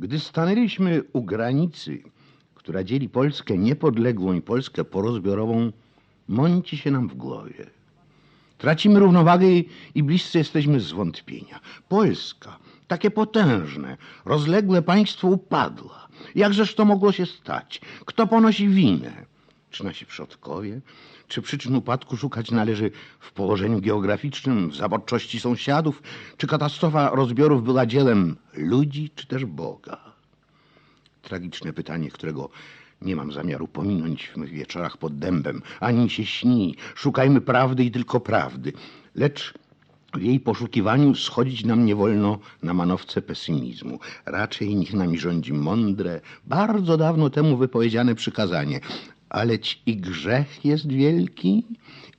Gdy stanęliśmy u granicy, która dzieli Polskę niepodległą i Polskę porozbiorową, mąci się nam w głowie. Tracimy równowagę i, bliscy jesteśmy zwątpienia. Polska, takie potężne, rozległe państwo upadła. Jakżeż to mogło się stać? Kto ponosi winę? Czy nasi przodkowie? Czy przyczyn upadku szukać należy w położeniu geograficznym, w zaborczości sąsiadów? Czy katastrofa rozbiorów była dziełem ludzi, czy też Boga? Tragiczne pytanie, którego nie mam zamiaru pominąć w mych wieczorach pod dębem. Ani się śni. Szukajmy prawdy i tylko prawdy. Lecz w jej poszukiwaniu schodzić nam nie wolno na manowce pesymizmu. Raczej niech nami rządzi mądre, bardzo dawno temu wypowiedziane przykazanie. Aleć i grzech jest wielki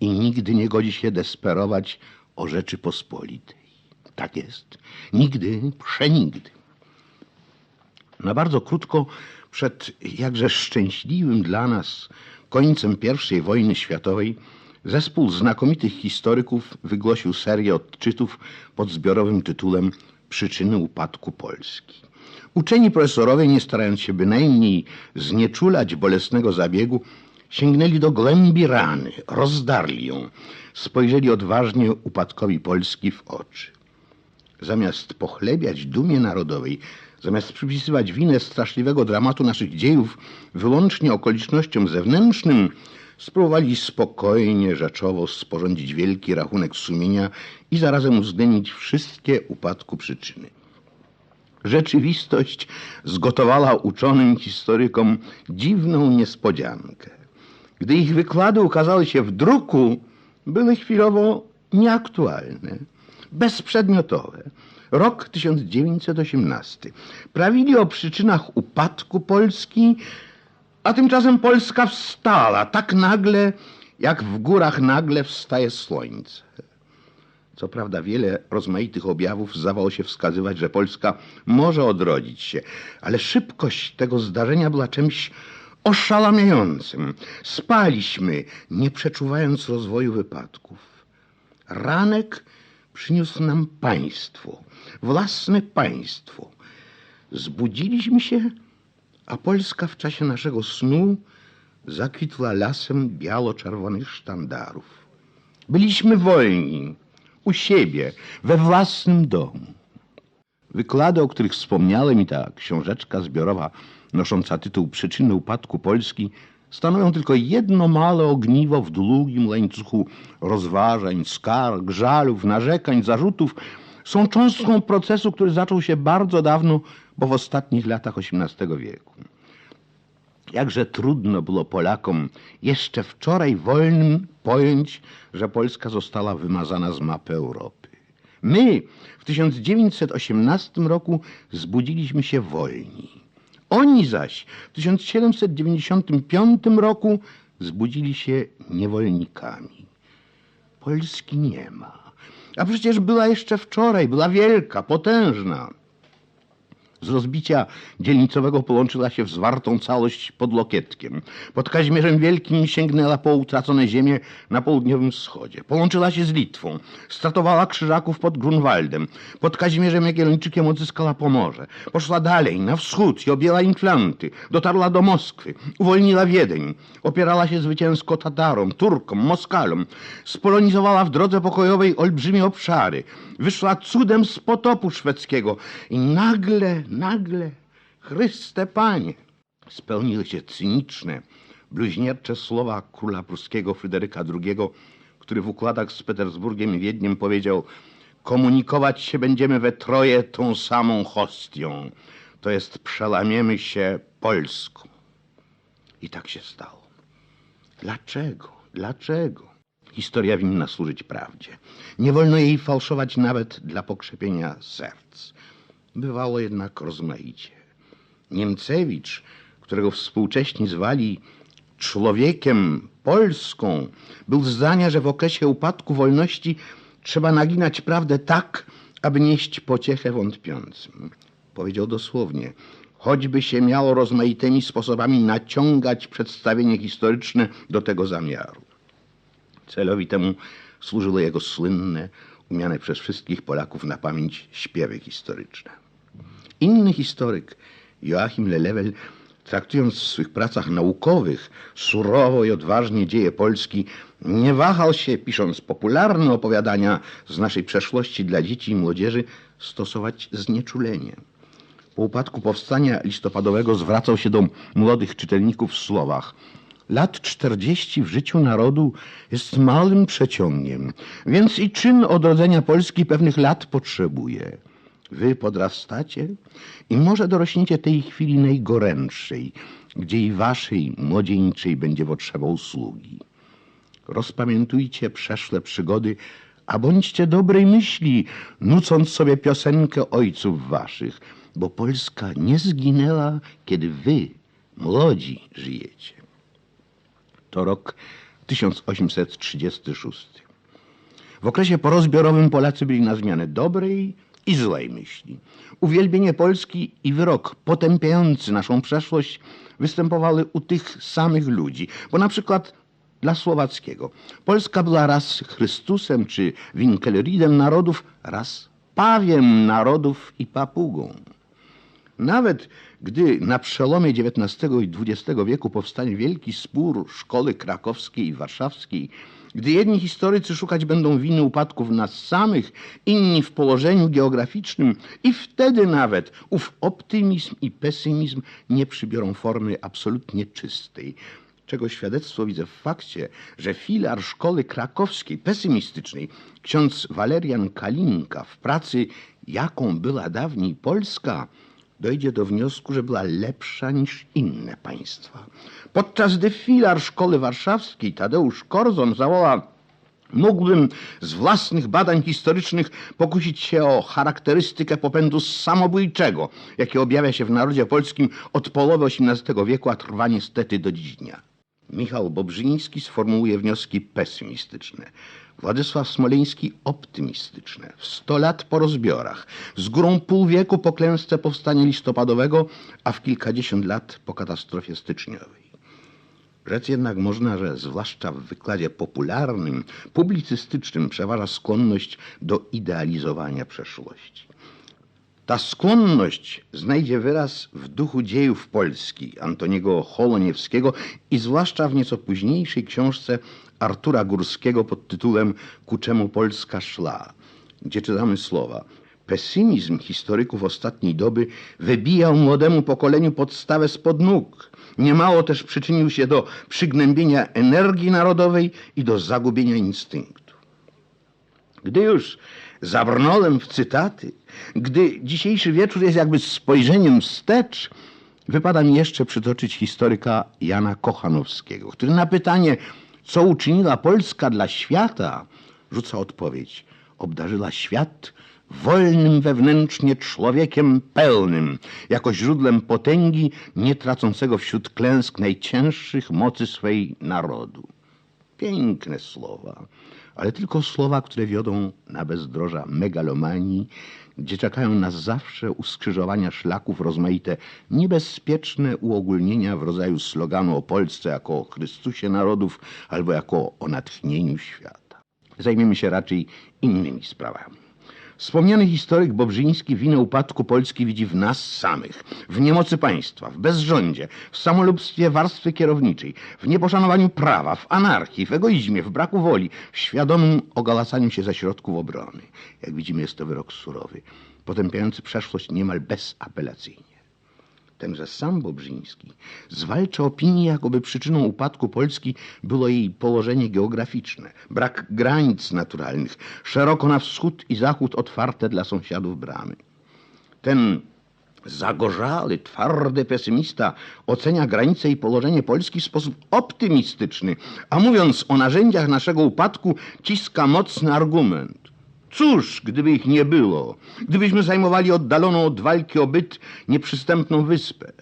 i nigdy nie godzi się desperować o rzeczy pospolitej. Tak jest. Nigdy, przenigdy. Na bardzo krótko przed jakże szczęśliwym dla nas końcem I wojny światowej zespół znakomitych historyków wygłosił serię odczytów pod zbiorowym tytułem Przyczyny upadku Polski. Uczeni profesorowie, nie starając się bynajmniej znieczulać bolesnego zabiegu, sięgnęli do głębi rany, rozdarli ją, spojrzeli odważnie upadkowi Polski w oczy. Zamiast pochlebiać dumie narodowej, zamiast przypisywać winę straszliwego dramatu naszych dziejów wyłącznie okolicznościom zewnętrznym, spróbowali spokojnie, rzeczowo sporządzić wielki rachunek sumienia i zarazem uwzględnić wszystkie upadku przyczyny. Rzeczywistość zgotowała uczonym historykom dziwną niespodziankę. Gdy ich wykłady ukazały się w druku, były chwilowo nieaktualne, bezprzedmiotowe. Rok 1918. Prawili o przyczynach upadku Polski, a tymczasem Polska wstała tak nagle, jak w górach nagle wstaje słońce. Co prawda wiele rozmaitych objawów zdawało się wskazywać, że Polska może odrodzić się, ale szybkość tego zdarzenia była czymś oszałamiającym. Spaliśmy, nie przeczuwając rozwoju wypadków. Ranek przyniósł nam państwo, własne państwo. Zbudziliśmy się, a Polska w czasie naszego snu zakwitła lasem biało-czerwonych sztandarów. Byliśmy wolni, u siebie, we własnym domu. Wykłady, o których wspomniałem i ta książeczka zbiorowa nosząca tytuł Przyczyny upadku Polski stanowią tylko jedno małe ogniwo w długim łańcuchu rozważań, skarg, żalów, narzekań, zarzutów. Są cząstką procesu, który zaczął się bardzo dawno, bo w ostatnich latach XVIII wieku. Jakże trudno było Polakom jeszcze wczoraj wolnym pojąć, że Polska została wymazana z mapy Europy. My w 1918 roku zbudziliśmy się wolni. Oni zaś w 1795 roku zbudzili się niewolnikami. Polski nie ma. A przecież była jeszcze wczoraj, była wielka, potężna. Z rozbicia dzielnicowego połączyła się w zwartą całość pod Lokietkiem. Pod Kazimierzem Wielkim sięgnęła po utracone ziemie na południowym wschodzie. Połączyła się z Litwą. Stratowała krzyżaków pod Grunwaldem. Pod Kazimierzem Jagiellończykiem odzyskała Pomorze. Poszła dalej, na wschód i objęła Inflanty. Dotarła do Moskwy. Uwolniła Wiedeń. Opierała się zwycięsko Tatarom, Turkom, Moskalom. Spolonizowała w drodze pokojowej olbrzymie obszary. Wyszła cudem z potopu szwedzkiego. I nagle, nagle, Chryste Panie, spełniły się cyniczne, bluźniercze słowa króla pruskiego Fryderyka II, który w układach z Petersburgiem i Wiedniem powiedział komunikować się będziemy we troje tą samą hostią, to jest przelamiemy się Polską. I tak się stało. Dlaczego? Dlaczego? Historia winna służyć prawdzie. Nie wolno jej fałszować nawet dla pokrzepienia serc. Bywało jednak rozmaicie. Niemcewicz, którego współcześni zwali człowiekiem Polską, był zdania, że w okresie upadku wolności trzeba naginać prawdę tak, aby nieść pociechę wątpiącym. Powiedział dosłownie, choćby się miało rozmaitymi sposobami naciągać przedstawienie historyczne do tego zamiaru. Celowi temu służyły jego słynne, umiane przez wszystkich Polaków na pamięć śpiewy historyczne. Inny historyk, Joachim Lelewel, traktując w swych pracach naukowych surowo i odważnie dzieje Polski, nie wahał się, pisząc popularne opowiadania z naszej przeszłości dla dzieci i młodzieży, stosować znieczulenie. Po upadku powstania listopadowego zwracał się do młodych czytelników w słowach Lat 40 w życiu narodu jest małym przeciągiem, więc i czyn odrodzenia Polski pewnych lat potrzebuje. Wy podrastacie i może dorośniecie tej chwili najgorętszej, gdzie i waszej młodzieńczej będzie potrzeba usługi. Rozpamiętujcie przeszłe przygody, a bądźcie dobrej myśli, nucąc sobie piosenkę ojców waszych, bo Polska nie zginęła, kiedy wy, młodzi, żyjecie. To rok 1836. W okresie porozbiorowym Polacy byli na zmianę dobrej i złej myśli. Uwielbienie Polski i wyrok potępiający naszą przeszłość występowały u tych samych ludzi, bo na przykład dla Słowackiego Polska była raz Chrystusem czy Winkelriedem narodów, raz Pawiem narodów i papugą. Nawet gdy na przełomie XIX i XX wieku powstanie wielki spór szkoły krakowskiej i warszawskiej, gdy jedni historycy szukać będą winy upadków nas samych, inni w położeniu geograficznym i wtedy nawet ów optymizm i pesymizm nie przybiorą formy absolutnie czystej. Czego świadectwo widzę w fakcie, że filar szkoły krakowskiej pesymistycznej, ksiądz Walerian Kalinka w pracy Jaką była dawniej Polska, dojdzie do wniosku, że była lepsza niż inne państwa. Podczas gdy filar szkoły warszawskiej Tadeusz Korzon zawoła Mógłbym z własnych badań historycznych pokusić się o charakterystykę popędu samobójczego, jaki objawia się w narodzie polskim od połowy XVIII wieku, a trwa niestety do dziś dnia. Michał Bobrzyński sformułuje wnioski pesymistyczne. Władysław Smoleński optymistyczne. W sto lat po rozbiorach, z górą pół wieku po klęsce powstania listopadowego, a w kilkadziesiąt lat po katastrofie styczniowej. Rzec jednak można, że zwłaszcza w wykładzie popularnym, publicystycznym przeważa skłonność do idealizowania przeszłości. Ta skłonność znajdzie wyraz w duchu dziejów Polski Antoniego Holoniewskiego i zwłaszcza w nieco późniejszej książce Artura Górskiego pod tytułem Ku czemu Polska szła, gdzie czytamy słowa Pesymizm historyków ostatniej doby wybijał młodemu pokoleniu podstawę spod nóg. Niemało też przyczynił się do przygnębienia energii narodowej i do zagubienia instynktu. Gdy już zabrnąłem w cytaty, gdy dzisiejszy wieczór jest jakby spojrzeniem wstecz, wypada mi jeszcze przytoczyć historyka Jana Kochanowskiego, który na pytanie, co uczyniła Polska dla świata, rzuca odpowiedź. Obdarzyła świat wolnym wewnętrznie człowiekiem pełnym, jako źródlem potęgi, nie tracącego wśród klęsk najcięższych mocy swej narodu. Piękne słowa, ale tylko słowa, które wiodą na bezdroża megalomanii, gdzie czekają nas zawsze u skrzyżowania szlaków rozmaite niebezpieczne uogólnienia w rodzaju sloganu o Polsce jako o Chrystusie narodów albo jako o natchnieniu świata. Zajmiemy się raczej innymi sprawami. Wspomniany historyk Bobrzyński winę upadku Polski widzi w nas samych, w niemocy państwa, w bezrządzie, w samolubstwie warstwy kierowniczej, w nieposzanowaniu prawa, w anarchii, w egoizmie, w braku woli, w świadomym ogalacaniu się ze środków obrony. Jak widzimy, jest to wyrok surowy, potępiający przeszłość niemal bezapelacyjnie. Tenże sam Bobrzyński zwalcza opinię, jakoby przyczyną upadku Polski było jej położenie geograficzne, brak granic naturalnych, szeroko na wschód i zachód otwarte dla sąsiadów bramy. Ten zagorzały, twardy pesymista ocenia granice i położenie Polski w sposób optymistyczny, a mówiąc o narzędziach naszego upadku, ciska mocny argument. Cóż, gdyby ich nie było, gdybyśmy zajmowali oddaloną od walki o byt nieprzystępną wyspę.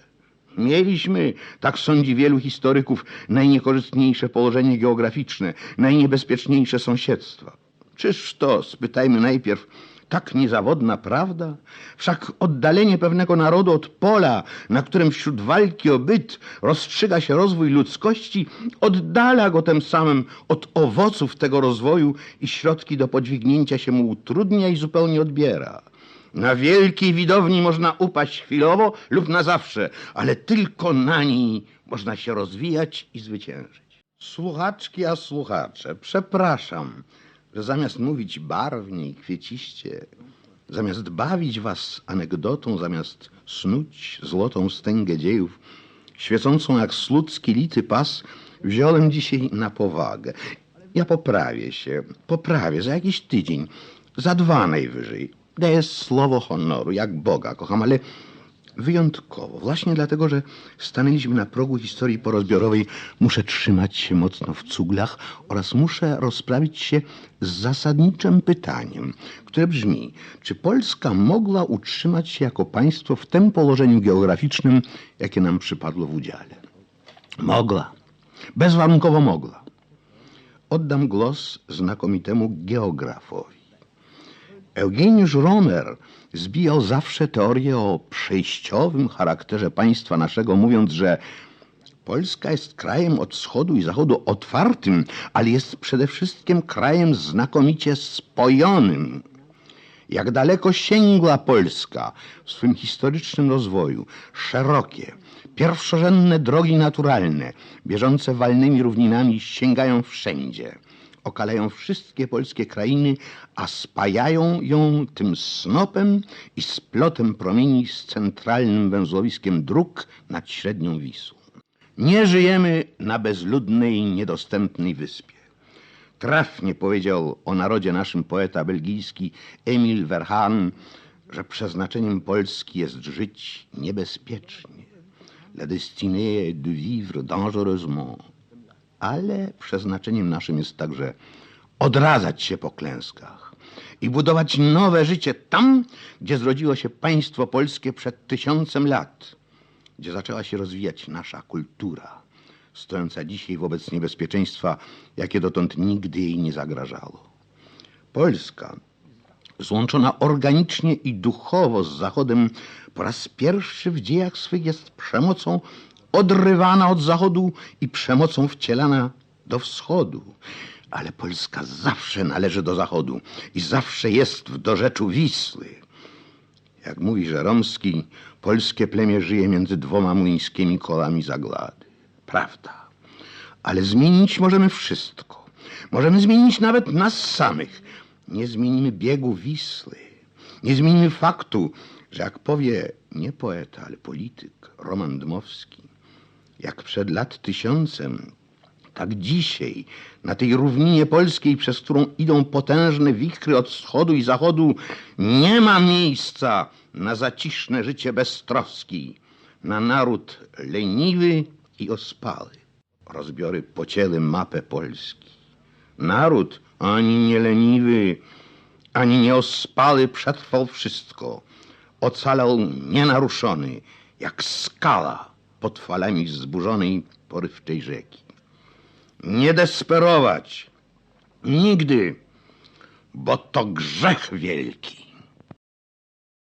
Mieliśmy, tak sądzi wielu historyków, najniekorzystniejsze położenie geograficzne, najniebezpieczniejsze sąsiedztwa. Czyż to, spytajmy najpierw, tak niezawodna prawda? Wszak oddalenie pewnego narodu od pola, na którym wśród walki o byt rozstrzyga się rozwój ludzkości, oddala go tym samym od owoców tego rozwoju i środki do podźwignięcia się mu utrudnia i zupełnie odbiera. Na wielkiej widowni można upaść chwilowo lub na zawsze, ale tylko na niej można się rozwijać i zwyciężyć. Słuchaczki, a słuchacze, przepraszam, że zamiast mówić barwnie i kwieciście, zamiast bawić was anegdotą, zamiast snuć złotą stęgę dziejów, świecącą jak sludzki lity pas, wziąłem dzisiaj na powagę. Ja poprawię się, poprawię za jakiś tydzień, za dwa najwyżej. Daję słowo honoru, jak Boga kocham, ale wyjątkowo. Właśnie dlatego, że stanęliśmy na progu historii porozbiorowej, muszę trzymać się mocno w cuglach oraz muszę rozprawić się z zasadniczym pytaniem, które brzmi, czy Polska mogła utrzymać się jako państwo w tym położeniu geograficznym, jakie nam przypadło w udziale? Mogła. Bezwarunkowo mogła. Oddam głos znakomitemu geografowi. Eugeniusz Romer zbijał zawsze teorię o przejściowym charakterze państwa naszego, mówiąc, że Polska jest krajem od wschodu i zachodu otwartym, ale jest przede wszystkim krajem znakomicie spojonym. Jak daleko sięgła Polska w swym historycznym rozwoju, szerokie, pierwszorzędne drogi naturalne, bieżące walnymi równinami, sięgają wszędzie okalają wszystkie polskie krainy, a spajają ją tym snopem i splotem promieni z centralnym węzłowiskiem dróg nad średnią Wisłą. Nie żyjemy na bezludnej, niedostępnej wyspie. Trafnie powiedział o narodzie naszym poeta belgijski Emil Verhaen, że przeznaczeniem Polski jest żyć niebezpiecznie. La destinée est de vivre dangereusement ale przeznaczeniem naszym jest także odradzać się po klęskach i budować nowe życie tam, gdzie zrodziło się państwo polskie przed tysiącem lat, gdzie zaczęła się rozwijać nasza kultura, stojąca dzisiaj wobec niebezpieczeństwa, jakie dotąd nigdy jej nie zagrażało. Polska, złączona organicznie i duchowo z Zachodem, po raz pierwszy w dziejach swych jest przemocą odrywana od Zachodu i przemocą wcielana do Wschodu. Ale Polska zawsze należy do Zachodu i zawsze jest w dorzeczu Wisły. Jak mówi Żeromski, polskie plemię żyje między dwoma młyńskimi kolami zaglady. Prawda. Ale zmienić możemy wszystko. Możemy zmienić nawet nas samych. Nie zmienimy biegu Wisły. Nie zmienimy faktu, że jak powie nie poeta, ale polityk Roman Dmowski, jak przed lat tysiącem, tak dzisiaj na tej równinie polskiej, przez którą idą potężne wichry od wschodu i zachodu, nie ma miejsca na zaciszne życie bez troski, na naród leniwy i ospały. Rozbiory pocięły mapę Polski. Naród ani nie leniwy, ani nie ospały przetrwał wszystko. Ocalał nienaruszony, jak skala pod falami zburzonej, porywczej rzeki. Nie desperować. Nigdy, bo to grzech wielki.